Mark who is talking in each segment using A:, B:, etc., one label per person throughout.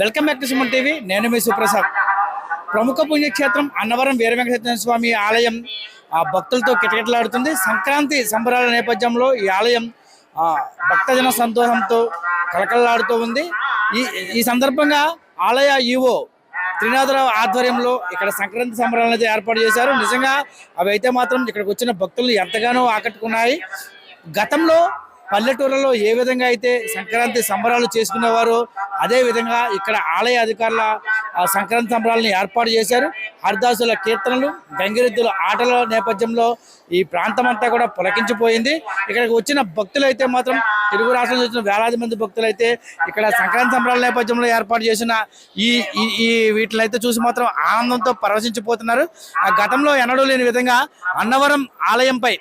A: welcome back to Suman TV నేను మీ సుప్రసాద్ ప్రముఖ పుణ్యక్షేత్రం అన్నవరం వీరవెంకటేశ్వర స్వామి ఆలయం ఆ భక్తులతో కిటకిటలాడుతుంది సంక్రాంతి సంబరాల నేపథ్యంలో ఈ ఆలయం భక్తజన సంతోషంతో కలకలలాడుతూ ఉంది ఈ ఈ సందర్భంగా ఆలయ ఈవో త్రినాథరావు ఆధ్వర్యంలో ఇక్కడ సంక్రాంతి సంబరాలు అయితే ఏర్పాటు చేశారు నిజంగా అవి అయితే మాత్రం ఇక్కడికి వచ్చిన భక్తులు ఎంతగానో ఆకట్టుకున్నాయి గతంలో పల్లెటూర్లలో ఏ విధంగా అయితే సంక్రాంతి సంబరాలు చేసుకునేవారో అదేవిధంగా ఇక్కడ ఆలయ అధికారుల సంక్రాంతి సంబరాలను ఏర్పాటు చేశారు హరిదాసుల కీర్తనలు గంగిరెద్దుల ఆటల నేపథ్యంలో ఈ ప్రాంతం అంతా కూడా పులకించిపోయింది ఇక్కడికి వచ్చిన భక్తులైతే మాత్రం తెలుగు రాష్ట్రంలో వచ్చిన వేలాది మంది భక్తులైతే ఇక్కడ సంక్రాంతి సంబరాల నేపథ్యంలో ఏర్పాటు చేసిన ఈ ఈ వీటిని అయితే చూసి మాత్రం ఆనందంతో పరవశించిపోతున్నారు ఆ గతంలో ఎన్నడూ లేని విధంగా అన్నవరం ఆలయంపై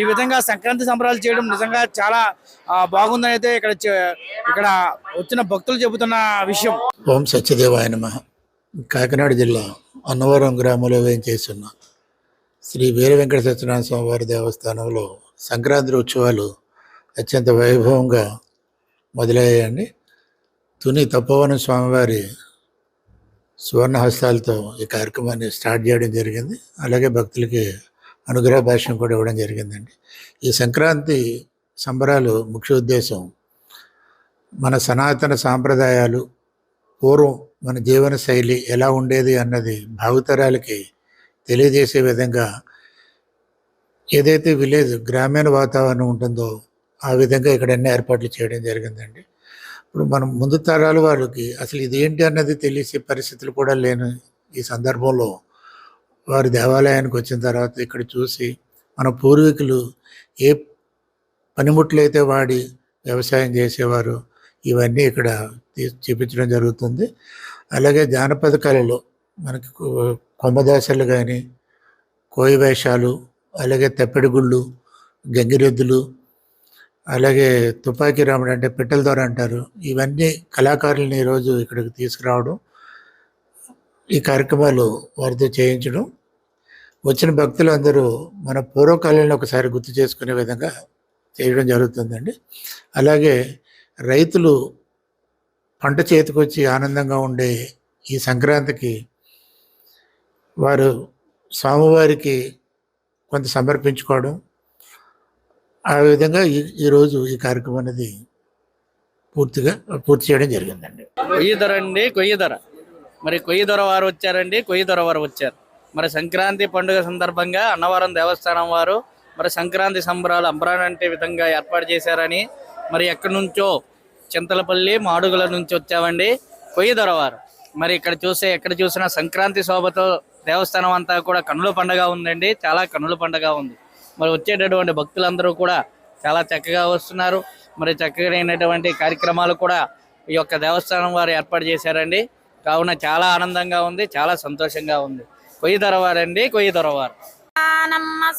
A: ఈ విధంగా సంక్రాంతి సంబరాలు చేయడం నిజంగా చాలా బాగుందని అయితే ఇక్కడ ఇక్కడ వచ్చిన భక్తులు చెబుతున్న విషయం ఓం సత్యదేవాయన కాకినాడ జిల్లా అన్నవరం గ్రామంలో వేయించేస్తున్న శ్రీ వీరవెంకట సత్యనారాయణ స్వామి వారి దేవస్థానంలో సంక్రాంతి ఉత్సవాలు అత్యంత వైభవంగా మొదలయ్యాయండి తుని తప్పవనం స్వామివారి సువర్ణహస్తాలతో ఈ కార్యక్రమాన్ని స్టార్ట్ చేయడం జరిగింది అలాగే భక్తులకి అనుగ్రహ భాష్యం కూడా ఇవ్వడం జరిగిందండి ఈ సంక్రాంతి సంబరాలు ముఖ్య ఉద్దేశం మన సనాతన సాంప్రదాయాలు పూర్వం మన జీవన శైలి ఎలా ఉండేది అన్నది భావితరాలకి తెలియజేసే విధంగా ఏదైతే విలేజ్ గ్రామీణ వాతావరణం ఉంటుందో ఆ విధంగా ఇక్కడ అన్ని ఏర్పాట్లు చేయడం జరిగిందండి ఇప్పుడు మనం ముందు తరాల వాళ్ళకి అసలు ఇదేంటి అన్నది తెలిసే పరిస్థితులు కూడా లేని ఈ సందర్భంలో వారి దేవాలయానికి వచ్చిన తర్వాత ఇక్కడ చూసి మన పూర్వీకులు ఏ పనిముట్లు అయితే వాడి వ్యవసాయం చేసేవారు ఇవన్నీ ఇక్కడ చూపించడం జరుగుతుంది అలాగే జానపద కళలు మనకి కొమ్మదాసలు కానీ కోయి వేషాలు అలాగే తెప్పెడుగుళ్ళు గంగిరెద్దులు అలాగే తుపాకీ రాముడు అంటే పెట్టెల ద్వారా అంటారు ఇవన్నీ కళాకారులను ఈరోజు ఇక్కడికి తీసుకురావడం ఈ కార్యక్రమాలు వారితో చేయించడం వచ్చిన భక్తులు అందరూ మన పూర్వకాలంలో ఒకసారి గుర్తు చేసుకునే విధంగా చేయడం జరుగుతుందండి అలాగే రైతులు పంట చేతికొచ్చి ఆనందంగా ఉండే ఈ సంక్రాంతికి వారు స్వామివారికి కొంత సమర్పించుకోవడం ఆ విధంగా ఈ ఈరోజు ఈ కార్యక్రమం అనేది పూర్తిగా పూర్తి చేయడం జరిగిందండి కొయ్యి ధర అండి కొయ్యి ధర మరి కొయ్యి ధర వారు వచ్చారండి కొయ్యి ధర వారు వచ్చారు మరి సంక్రాంతి పండుగ సందర్భంగా అన్నవరం దేవస్థానం వారు మరి సంక్రాంతి సంబరాలు అంబరాన్ అంటే విధంగా ఏర్పాటు చేశారని మరి ఎక్కడి నుంచో చింతలపల్లి మాడుగుల నుంచి వచ్చామండి కొయ్యి దొరవారు మరి ఇక్కడ చూసే ఎక్కడ చూసినా సంక్రాంతి శోభతో దేవస్థానం అంతా కూడా కనుల పండుగ ఉందండి చాలా కన్నుల పండగ ఉంది మరి వచ్చేటటువంటి భక్తులందరూ కూడా చాలా చక్కగా వస్తున్నారు మరి చక్కగైనటువంటి కార్యక్రమాలు కూడా ఈ యొక్క దేవస్థానం వారు ఏర్పాటు చేశారండి కావున చాలా ఆనందంగా ఉంది చాలా సంతోషంగా ఉంది కొయ్యి దొరవారండి కొయ్యి దొరవారు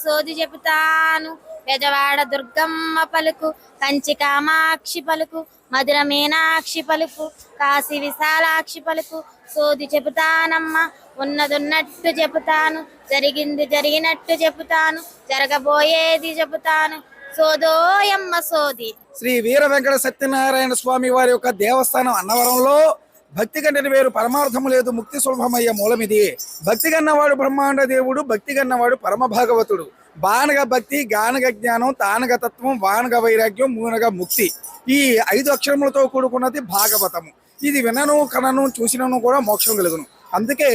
A: సోది చెబుతాను పెదవాడ దుర్గమ్మ పలుకు కంచి కామాక్షి పలుకు మధుర మీనాక్షి పలుకు కాశీ విశాలాక్షి పలుకు సోది చెబుతానమ్మా ఉన్నదున్నట్టు చెబుతాను జరిగింది జరిగినట్టు చెబుతాను జరగబోయేది చెబుతాను సోదోయమ్మ సోది శ్రీ వీర వెంకట సత్యనారాయణ స్వామి వారి యొక్క దేవస్థానం అన్నవరంలో భక్తి కంటే వేరు పరమార్థము లేదు ముక్తి సులభమయ్యే మూలమిది భక్తి కన్నవాడు బ్రహ్మాండ దేవుడు భక్తి కన్నవాడు పరమ భాగవతుడు బాణగ భక్తి గానగ జ్ఞానం తానగ తత్వం వానగ వైరాగ్యం మూనగ ముక్తి ఈ ఐదు అక్షరములతో కూడుకున్నది భాగవతము ఇది వినను కనను చూసినను కూడా మోక్షం కలుగును అందుకే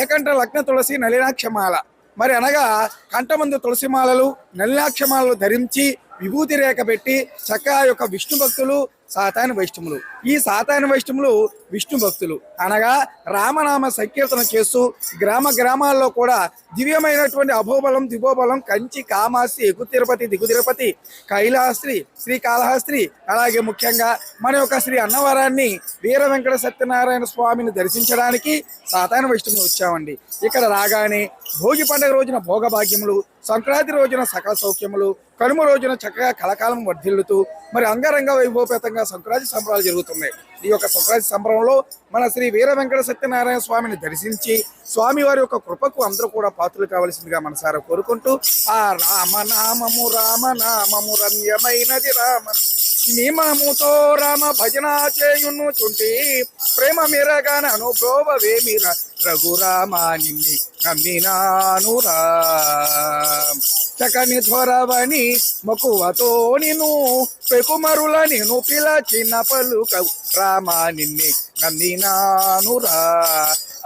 A: ఏకంఠ లగ్న తులసి నలినాక్షమాల మరి అనగా కంఠమందు తులసిమాలలు నలినాక్షమాలలు ధరించి విభూతి రేఖ పెట్టి చక్కగా యొక్క విష్ణు భక్తులు సాతాని వైష్ణవులు ఈ సాతాయన వైష్ణవులు విష్ణు భక్తులు అనగా రామనామ సంకీర్తన చేస్తూ గ్రామ గ్రామాల్లో కూడా దివ్యమైనటువంటి అభోబలం దిగోబలం కంచి కామాసి ఎగు తిరుపతి దిగు తిరుపతి కైలాస్త్రి శ్రీకాళహస్త్రి అలాగే ముఖ్యంగా మన యొక్క శ్రీ అన్నవరాన్ని వీర వెంకట సత్యనారాయణ స్వామిని దర్శించడానికి సాతాయన వైష్ణములు వచ్చామండి ఇక్కడ రాగానే భోగి పండుగ రోజున భోగభాగ్యములు సంక్రాంతి రోజున సకల సౌఖ్యములు కనుమ రోజున చక్కగా కలకాలం వర్ధిల్లుతూ మరి అంగరంగ వైభవపేతంగా సంక్రాంతి సంబరాలు జరుగుతున్నాయి జరుగుతున్నాయి ఈ యొక్క సతరాజ్ సంబరంలో మన శ్రీ వీర వెంకట సత్యనారాయణ స్వామిని దర్శించి స్వామివారి యొక్క కృపకు అందరూ కూడా పాత్రలు కావలసిందిగా మనసారా కోరుకుంటూ ఆ రామనామము రామనామము రమ్యమైనది రామ నిమముతో రామ భజన చేయును చుంటి ప్రేమ అనుభవ వేమిరా రఘురామాని నమ్మినానురా చకని త్వరవని మకువతో నిను పెకుమరుల నిను పిలచిన పలుకవు రామా నిన్ని నమ్మినానురా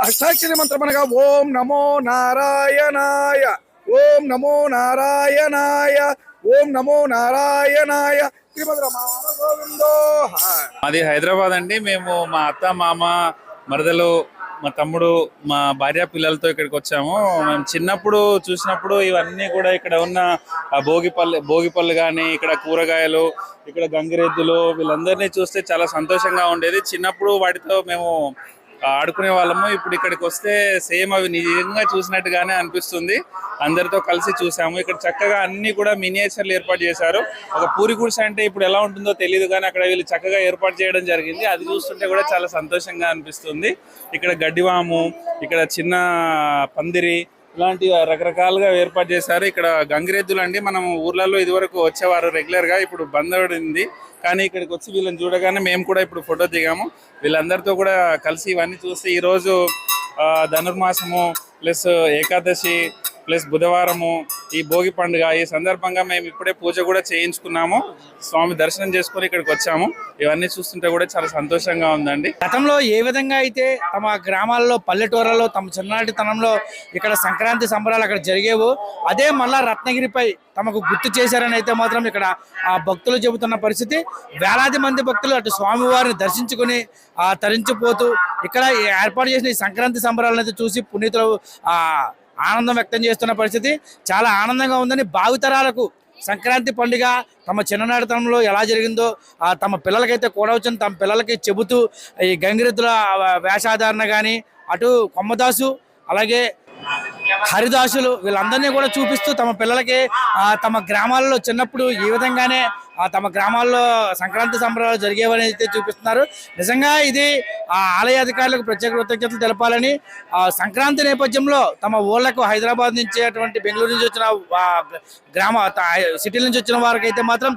A: అష్టాక్షరి అనగా ఓం నమో నారాయణాయ ఓం నమో నారాయణాయ ఓం నమో నారాయణాయ మాది హైదరాబాద్ అండి మేము మా అత్త మామ మరదలు మా తమ్ముడు మా భార్య పిల్లలతో ఇక్కడికి వచ్చాము మేము చిన్నప్పుడు చూసినప్పుడు ఇవన్నీ కూడా ఇక్కడ ఉన్న భోగి పళ్ళు కానీ ఇక్కడ కూరగాయలు ఇక్కడ గంగిరెద్దులు వీళ్ళందరినీ చూస్తే చాలా సంతోషంగా ఉండేది చిన్నప్పుడు వాటితో మేము ఆడుకునే వాళ్ళము ఇప్పుడు ఇక్కడికి వస్తే సేమ్ అవి నిజంగా చూసినట్టుగానే అనిపిస్తుంది అందరితో కలిసి చూసాము ఇక్కడ చక్కగా అన్ని కూడా మినియేచర్లు ఏర్పాటు చేశారు ఒక పూరి గుడిసె అంటే ఇప్పుడు ఎలా ఉంటుందో తెలియదు కానీ అక్కడ వీళ్ళు చక్కగా ఏర్పాటు చేయడం జరిగింది అది చూస్తుంటే కూడా చాలా సంతోషంగా అనిపిస్తుంది ఇక్కడ గడ్డివాము ఇక్కడ చిన్న పందిరి ఇలాంటి రకరకాలుగా ఏర్పాటు చేశారు ఇక్కడ గంగిరెద్దులు అండి మనం ఊర్లలో ఇదివరకు వచ్చేవారు రెగ్యులర్గా ఇప్పుడు బంద్ అయింది కానీ ఇక్కడికి వచ్చి వీళ్ళని చూడగానే మేము కూడా ఇప్పుడు ఫోటో దిగాము వీళ్ళందరితో కూడా కలిసి ఇవన్నీ చూస్తే ఈరోజు ధనుర్మాసము ప్లస్ ఏకాదశి ప్లస్ బుధవారము ఈ భోగి పండుగ ఈ సందర్భంగా మేము ఇప్పుడే పూజ కూడా చేయించుకున్నాము స్వామి దర్శనం చేసుకుని ఇక్కడికి వచ్చాము ఇవన్నీ చూస్తుంటే కూడా చాలా సంతోషంగా ఉందండి గతంలో ఏ విధంగా అయితే తమ గ్రామాల్లో పల్లెటూళ్ళలో తమ చిన్ననాటి తనంలో ఇక్కడ సంక్రాంతి సంబరాలు అక్కడ జరిగేవు అదే మళ్ళా రత్నగిరిపై తమకు గుర్తు చేశారని అయితే మాత్రం ఇక్కడ ఆ భక్తులు చెబుతున్న పరిస్థితి వేలాది మంది భక్తులు అటు స్వామివారిని దర్శించుకుని తరించిపోతూ ఇక్కడ ఏర్పాటు చేసిన ఈ సంక్రాంతి సంబరాలను అయితే చూసి పునీతులు ఆనందం వ్యక్తం చేస్తున్న పరిస్థితి చాలా ఆనందంగా ఉందని భావితరాలకు సంక్రాంతి పండుగ తమ చిన్ననాడతనంలో ఎలా జరిగిందో తమ పిల్లలకైతే కూడవచ్చని తమ పిల్లలకి చెబుతూ ఈ గంగిరెద్దుల వేషాధారణ కానీ అటు కొమ్మదాసు అలాగే హరిదాసులు వీళ్ళందరినీ కూడా చూపిస్తూ తమ పిల్లలకి తమ గ్రామాలలో చిన్నప్పుడు ఈ విధంగానే తమ గ్రామాల్లో సంక్రాంతి సంబరాలు జరిగేవని అయితే చూపిస్తున్నారు నిజంగా ఇది ఆ ఆలయ అధికారులకు ప్రత్యేక కృతజ్ఞతలు తెలపాలని సంక్రాంతి నేపథ్యంలో తమ ఊళ్ళకు హైదరాబాద్ నుంచి అటువంటి బెంగళూరు నుంచి వచ్చిన గ్రామ సిటీల నుంచి వచ్చిన వారికి అయితే మాత్రం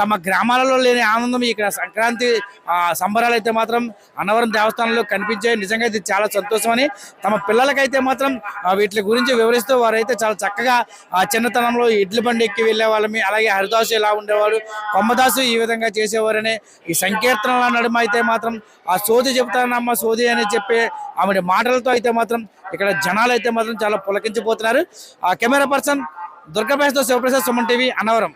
A: తమ గ్రామాలలో లేని ఆనందం ఇక్కడ సంక్రాంతి సంబరాలు అయితే మాత్రం అన్నవరం దేవస్థానంలో కనిపించాయి నిజంగా ఇది చాలా సంతోషమని తమ పిల్లలకైతే మాత్రం వీటి గురించి వివరిస్తూ వారైతే చాలా చక్కగా చిన్నతనంలో ఇడ్లు బండి ఎక్కి వెళ్ళే వాళ్ళమి అలాగే హరిదాసు ఎలా ఉండేవాళ్ళు కొమ్మదాసు ఈ విధంగా చేసేవారని ఈ సంకీర్తనల నడుమ అయితే మాత్రం ఆ సోది చెబుతానమ్మ సోది అని చెప్పే ఆమె మాటలతో అయితే మాత్రం ఇక్కడ జనాలు అయితే మాత్రం చాలా పులకించిపోతున్నారు ఆ కెమెరా పర్సన్ దుర్గపేశతో శివప్రసాద్ సుమన్ టీవీ అనవరం